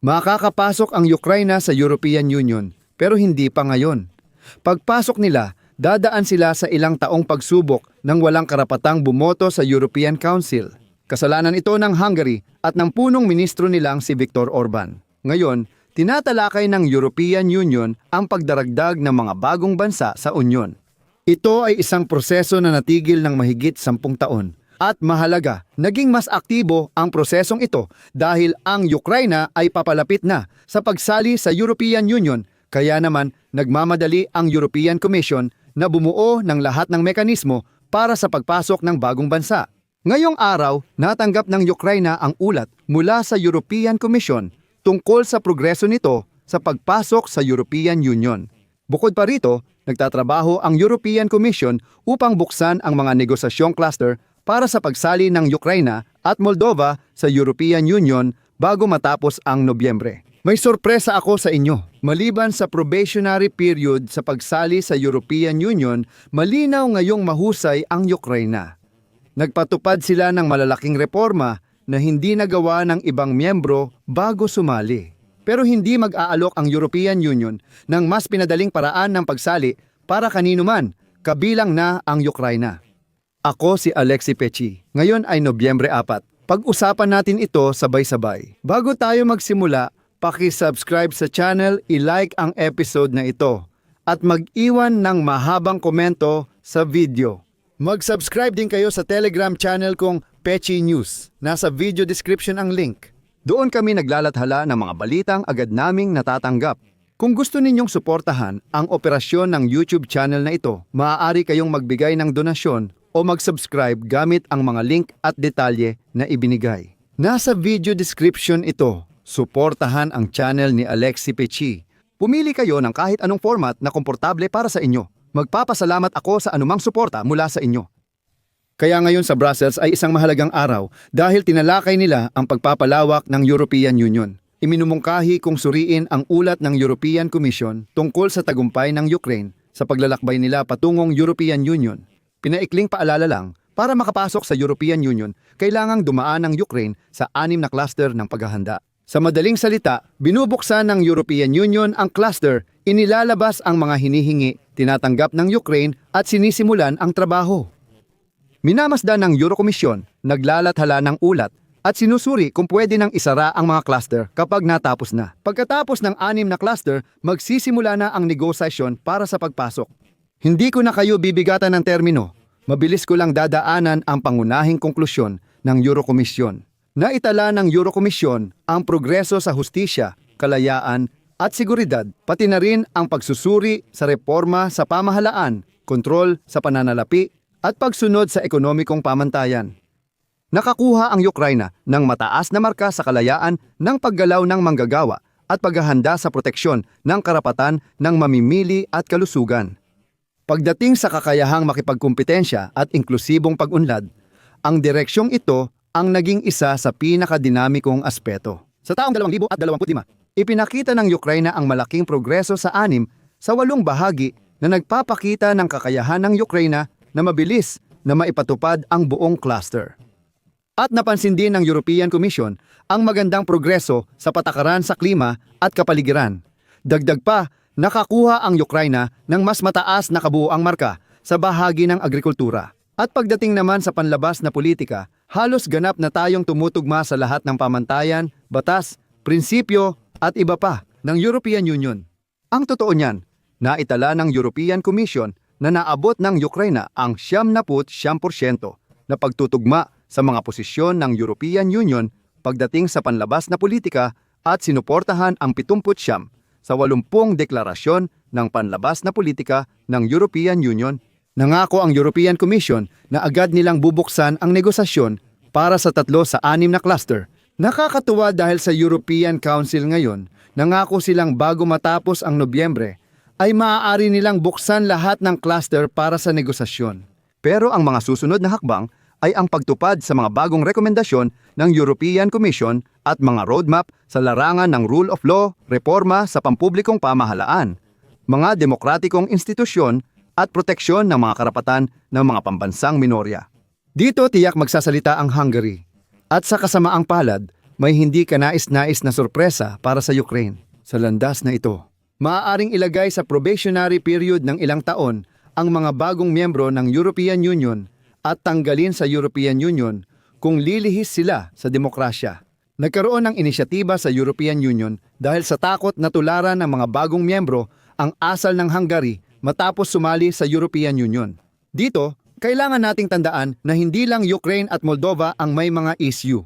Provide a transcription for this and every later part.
Makakapasok ang Ukraine sa European Union pero hindi pa ngayon. Pagpasok nila, dadaan sila sa ilang taong pagsubok ng walang karapatang bumoto sa European Council. Kasalanan ito ng Hungary at ng punong ministro nilang si Viktor Orban. Ngayon, tinatalakay ng European Union ang pagdaragdag ng mga bagong bansa sa Union. Ito ay isang proseso na natigil ng mahigit sampung taon. At mahalaga, naging mas aktibo ang prosesong ito dahil ang Ukraine ay papalapit na sa pagsali sa European Union kaya naman nagmamadali ang European Commission na bumuo ng lahat ng mekanismo para sa pagpasok ng bagong bansa. Ngayong araw, natanggap ng Ukraine ang ulat mula sa European Commission tungkol sa progreso nito sa pagpasok sa European Union. Bukod pa rito, nagtatrabaho ang European Commission upang buksan ang mga negosasyong cluster para sa pagsali ng Ukraine at Moldova sa European Union bago matapos ang Nobyembre. May sorpresa ako sa inyo. Maliban sa probationary period sa pagsali sa European Union, malinaw ngayong mahusay ang Ukraine. Nagpatupad sila ng malalaking reforma na hindi nagawa ng ibang miyembro bago sumali. Pero hindi mag-aalok ang European Union ng mas pinadaling paraan ng pagsali para kanino man, kabilang na ang Ukraine. Ako si Alexi Pechi. Ngayon ay Nobyembre 4. Pag-usapan natin ito sabay-sabay. Bago tayo magsimula, paki-subscribe sa channel, i-like ang episode na ito, at mag-iwan ng mahabang komento sa video. Mag-subscribe din kayo sa Telegram channel kong Pechi News. Nasa video description ang link. Doon kami naglalathala ng mga balitang agad naming natatanggap. Kung gusto ninyong suportahan ang operasyon ng YouTube channel na ito, maaari kayong magbigay ng donasyon o mag-subscribe gamit ang mga link at detalye na ibinigay. Nasa video description ito, suportahan ang channel ni Alexi Pechi. Pumili kayo ng kahit anong format na komportable para sa inyo. Magpapasalamat ako sa anumang suporta mula sa inyo. Kaya ngayon sa Brussels ay isang mahalagang araw dahil tinalakay nila ang pagpapalawak ng European Union. Iminumungkahi kung suriin ang ulat ng European Commission tungkol sa tagumpay ng Ukraine sa paglalakbay nila patungong European Union. Pinaikling paalala lang, para makapasok sa European Union, kailangang dumaan ng Ukraine sa anim na cluster ng paghahanda. Sa madaling salita, binubuksan ng European Union ang cluster, inilalabas ang mga hinihingi, tinatanggap ng Ukraine at sinisimulan ang trabaho. Minamasdan ng Eurokomisyon, naglalathala ng ulat at sinusuri kung pwede nang isara ang mga cluster kapag natapos na. Pagkatapos ng anim na cluster, magsisimula na ang negosasyon para sa pagpasok. Hindi ko na kayo bibigatan ng termino. Mabilis ko lang dadaanan ang pangunahing konklusyon ng Eurokomisyon. Naitala ng Eurokomisyon ang progreso sa hustisya, kalayaan at seguridad, pati na rin ang pagsusuri sa reforma sa pamahalaan, kontrol sa pananalapi at pagsunod sa ekonomikong pamantayan. Nakakuha ang Ukraine ng mataas na marka sa kalayaan ng paggalaw ng manggagawa at paghahanda sa proteksyon ng karapatan ng mamimili at kalusugan. Pagdating sa kakayahang makipagkumpetensya at inklusibong pag-unlad, ang direksyong ito ang naging isa sa pinakadinamikong aspeto. Sa taong 2025, ipinakita ng Ukraine ang malaking progreso sa anim sa walong bahagi na nagpapakita ng kakayahan ng Ukraine na mabilis na maipatupad ang buong cluster. At napansin din ng European Commission ang magandang progreso sa patakaran sa klima at kapaligiran. Dagdag pa, nakakuha ang Ukraine ng mas mataas na kabuuang marka sa bahagi ng agrikultura. At pagdating naman sa panlabas na politika, halos ganap na tayong tumutugma sa lahat ng pamantayan, batas, prinsipyo at iba pa ng European Union. Ang totoo niyan, naitala ng European Commission na naabot ng Ukraine ang 79% na pagtutugma sa mga posisyon ng European Union pagdating sa panlabas na politika at sinuportahan ang 70 sa 80 deklarasyon ng panlabas na politika ng European Union. Nangako ang European Commission na agad nilang bubuksan ang negosasyon para sa tatlo sa anim na cluster. Nakakatuwa dahil sa European Council ngayon, nangako silang bago matapos ang Nobyembre ay maaari nilang buksan lahat ng cluster para sa negosasyon. Pero ang mga susunod na hakbang ay ang pagtupad sa mga bagong rekomendasyon ng European Commission at mga roadmap sa larangan ng rule of law, reforma sa pampublikong pamahalaan, mga demokratikong institusyon at proteksyon ng mga karapatan ng mga pambansang minorya. Dito tiyak magsasalita ang Hungary. At sa kasamaang palad, may hindi kanais-nais na sorpresa para sa Ukraine. Sa landas na ito, maaaring ilagay sa probationary period ng ilang taon ang mga bagong miyembro ng European Union at tanggalin sa European Union kung lilihis sila sa demokrasya. Nagkaroon ng inisyatiba sa European Union dahil sa takot na tularan ng mga bagong miyembro ang asal ng Hungary matapos sumali sa European Union. Dito, kailangan nating tandaan na hindi lang Ukraine at Moldova ang may mga issue.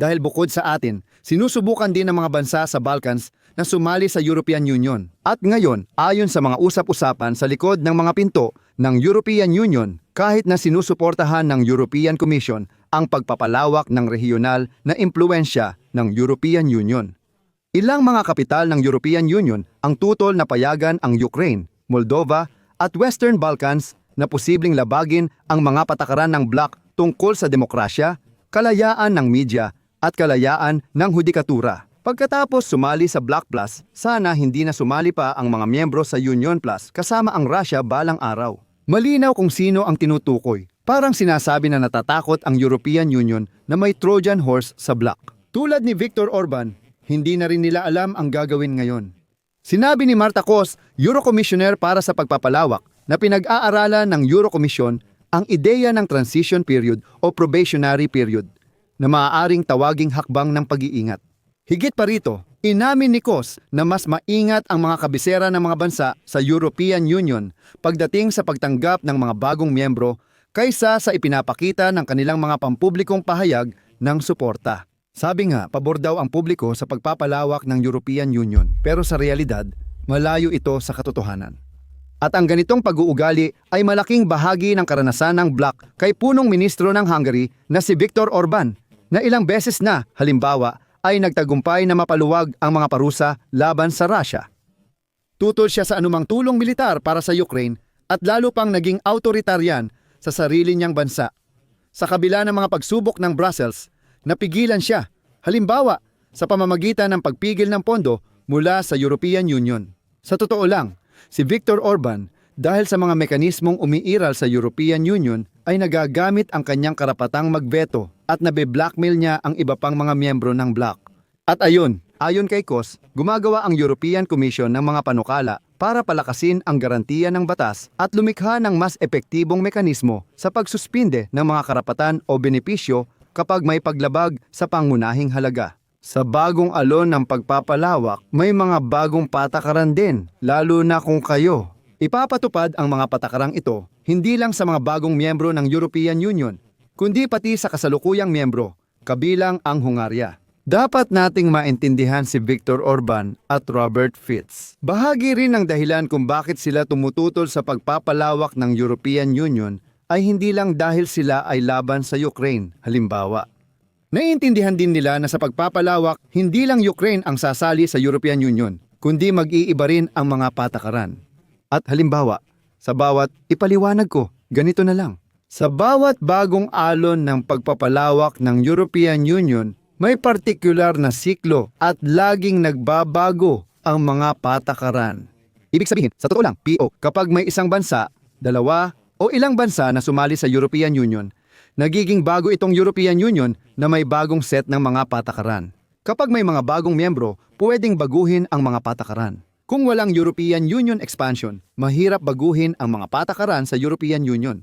Dahil bukod sa atin, sinusubukan din ng mga bansa sa Balkans na sumali sa European Union. At ngayon, ayon sa mga usap-usapan sa likod ng mga pinto ng European Union, kahit na sinusuportahan ng European Commission ang pagpapalawak ng regional na impluensya ng European Union. Ilang mga kapital ng European Union ang tutol na payagan ang Ukraine, Moldova at Western Balkans na posibleng labagin ang mga patakaran ng bloc tungkol sa demokrasya, kalayaan ng media at kalayaan ng hudikatura. Pagkatapos sumali sa Bloc Plus, sana hindi na sumali pa ang mga miyembro sa Union Plus kasama ang Russia balang araw. Malinaw kung sino ang tinutukoy. Parang sinasabi na natatakot ang European Union na may Trojan horse sa bloc. Tulad ni Viktor Orban, hindi na rin nila alam ang gagawin ngayon. Sinabi ni Marta Cos, Eurocommissioner para sa pagpapalawak, na pinag-aaralan ng Eurocommission ang ideya ng transition period o probationary period na maaaring tawaging hakbang ng pag-iingat. Higit pa rito, inamin ni Cos na mas maingat ang mga kabisera ng mga bansa sa European Union pagdating sa pagtanggap ng mga bagong miyembro kaysa sa ipinapakita ng kanilang mga pampublikong pahayag ng suporta. Sabi nga, pabor daw ang publiko sa pagpapalawak ng European Union pero sa realidad, malayo ito sa katotohanan. At ang ganitong pag-uugali ay malaking bahagi ng karanasan ng Black kay punong ministro ng Hungary na si Viktor Orban na ilang beses na, halimbawa, ay nagtagumpay na mapaluwag ang mga parusa laban sa Russia. Tutol siya sa anumang tulong militar para sa Ukraine at lalo pang naging autoritarian sa sarili niyang bansa. Sa kabila ng mga pagsubok ng Brussels, napigilan siya, halimbawa, sa pamamagitan ng pagpigil ng pondo mula sa European Union. Sa totoo lang, si Viktor Orban, dahil sa mga mekanismong umiiral sa European Union, ay nagagamit ang kanyang karapatang magveto at nabe-blackmail niya ang iba pang mga miyembro ng bloc. At ayun, ayon kay Kos, gumagawa ang European Commission ng mga panukala para palakasin ang garantiya ng batas at lumikha ng mas epektibong mekanismo sa pagsuspinde ng mga karapatan o benepisyo kapag may paglabag sa pangunahing halaga. Sa bagong alon ng pagpapalawak, may mga bagong patakaran din, lalo na kung kayo. Ipapatupad ang mga patakarang ito hindi lang sa mga bagong miyembro ng European Union, kundi pati sa kasalukuyang miyembro, kabilang ang Hungarya. Dapat nating maintindihan si Viktor Orban at Robert Fitz. Bahagi rin ng dahilan kung bakit sila tumututol sa pagpapalawak ng European Union ay hindi lang dahil sila ay laban sa Ukraine, halimbawa. Naiintindihan din nila na sa pagpapalawak, hindi lang Ukraine ang sasali sa European Union, kundi mag-iiba rin ang mga patakaran. At halimbawa, sa bawat ipaliwanag ko, ganito na lang. Sa bawat bagong alon ng pagpapalawak ng European Union, may partikular na siklo at laging nagbabago ang mga patakaran. Ibig sabihin, sa totoo lang, PO, kapag may isang bansa, dalawa o ilang bansa na sumali sa European Union, nagiging bago itong European Union na may bagong set ng mga patakaran. Kapag may mga bagong miyembro, pwedeng baguhin ang mga patakaran. Kung walang European Union expansion, mahirap baguhin ang mga patakaran sa European Union.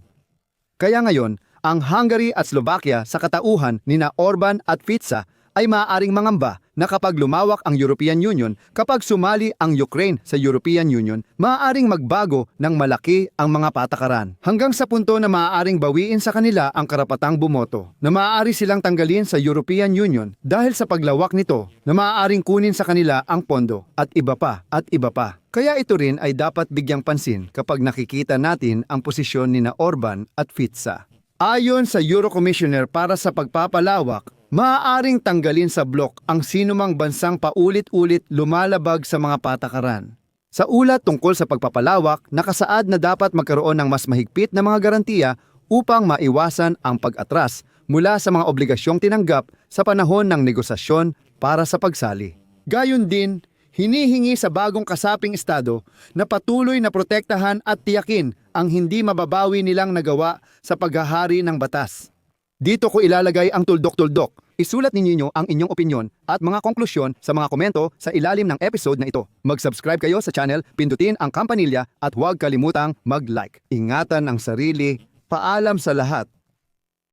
Kaya ngayon, ang Hungary at Slovakia sa katauhan ni na Orban at Fica ay maaaring mangamba na kapag lumawak ang European Union, kapag sumali ang Ukraine sa European Union, maaaring magbago ng malaki ang mga patakaran. Hanggang sa punto na maaaring bawiin sa kanila ang karapatang bumoto, na maaari silang tanggalin sa European Union dahil sa paglawak nito, na maaaring kunin sa kanila ang pondo at iba pa at iba pa. Kaya ito rin ay dapat bigyang pansin kapag nakikita natin ang posisyon ni na Orban at Fica. Ayon sa Eurocommissioner para sa pagpapalawak, maaaring tanggalin sa blok ang sinumang bansang paulit-ulit lumalabag sa mga patakaran. Sa ulat tungkol sa pagpapalawak, nakasaad na dapat magkaroon ng mas mahigpit na mga garantiya upang maiwasan ang pag-atras mula sa mga obligasyong tinanggap sa panahon ng negosasyon para sa pagsali. Gayon din, hinihingi sa bagong kasaping estado na patuloy na protektahan at tiyakin ang hindi mababawi nilang nagawa sa paghahari ng batas. Dito ko ilalagay ang tuldok-tuldok. Isulat ninyo ang inyong opinyon at mga konklusyon sa mga komento sa ilalim ng episode na ito. Mag-subscribe kayo sa channel, pindutin ang kampanilya at huwag kalimutang mag-like. Ingatan ang sarili. Paalam sa lahat.